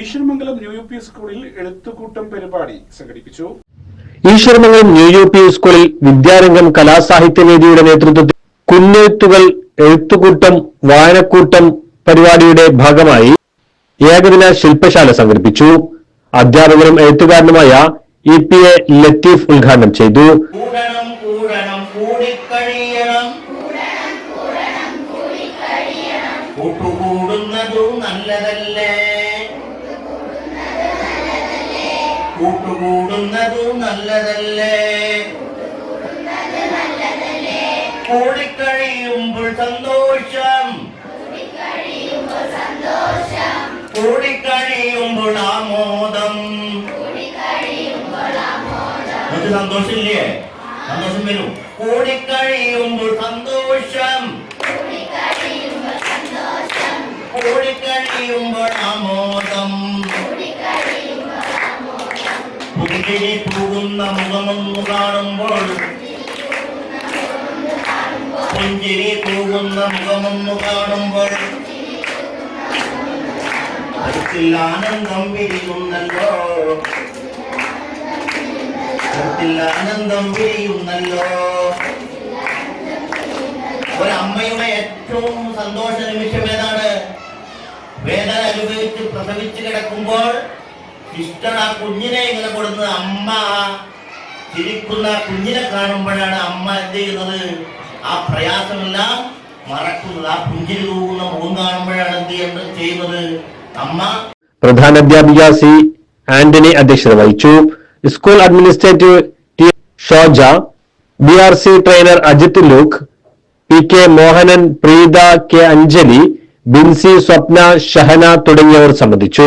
Eeswaramangalam new U P സ്കൂളിൽ എഴുത്തുകൂട്ടം പരിപാടി സംഘടിപ്പിച്ചു. ഈശ്വരമംഗലം ന്യൂ യു പി സ്കൂളിൽ വിദ്യാരംഗം കലാസാഹിത്യവേദിയുടെ നേതൃത്വത്തിൽ കുന്നെഴുത്തുകൾ എഴുത്തുകൂട്ടം വായനക്കൂട്ടം പരിപാടിയുടെ ഭാഗമായി ഏകദിന ശില്പശാല സംഘടിപ്പിച്ചു. അധ്യാപകനും എഴുത്തുകാരനുമായ ഇ പി എ ലത്തീഫ് ഉദ്ഘാടനം ചെയ്തു. കൂടണം കൂട്ടുകൂടുന്നതു നല്ലതല്ലേ? കൂട്ടുകൂടുന്നതു നല്ലതല്ലേ? കൂടിക്കഴിയുമ്പോൾ സന്തോഷം. കൂടിക്കഴിയുമ്പോൾ ആമോദം. നമുക്ക് സന്തോഷമില്ലേ? സന്തോഷം വരും. കൂടിക്കഴിയുമ്പോൾ സന്തോഷം. കൂടിക്കഴിയുമ്പോൾ ആമോദം. പുതിരി തൂകുന്ന മുഖമൊന്നു കാണുമ്പോൾ പുഞ്ചിരി തൂകുന്ന മുഖമൊന്നു കാണുമ്പോൾ അടുത്തിൽ ആനന്ദം വിരിയുന്നല്ലോ. അടുത്തിൽ ആനന്ദം വിരിയുന്നല്ലോ. ഒരമ്മയുടെ ഏറ്റവും സന്തോഷ നിമിഷം ഏതാണ്? വേദന അനുഭവിച്ച് പ്രസവിച്ച് കിടക്കുമ്പോൾ ഇഷ്ടം ആ കുഞ്ഞിനെ ഇങ്ങനെ കൊടുക്കുന്നത് അമ്മ ചിരിക്കുന്ന കുഞ്ഞിനെ കാണുമ്പോഴാണ് അമ്മ എന്ത് ചെയ്യുന്നത്? ആ പ്രയാസമെല്ലാം മറക്കുന്നത്. ആ കുഞ്ഞിന് തൂകുന്ന മുഖം കാണുമ്പോഴാണ് എന്ത് ചെയ്യുന്നത് ചെയ്യുന്നത്? അമ്മ. പ്രധാനാധ്യാപിക സി ആന്റണി അധ്യക്ഷത വഹിച്ചു. School administrative T Shoja B R C trainer Ajith Luke P K Mohanan Preetha K Anjali Binsy Swapna Shahana തുടങ്ങിയവർ സംബന്ധിച്ചു.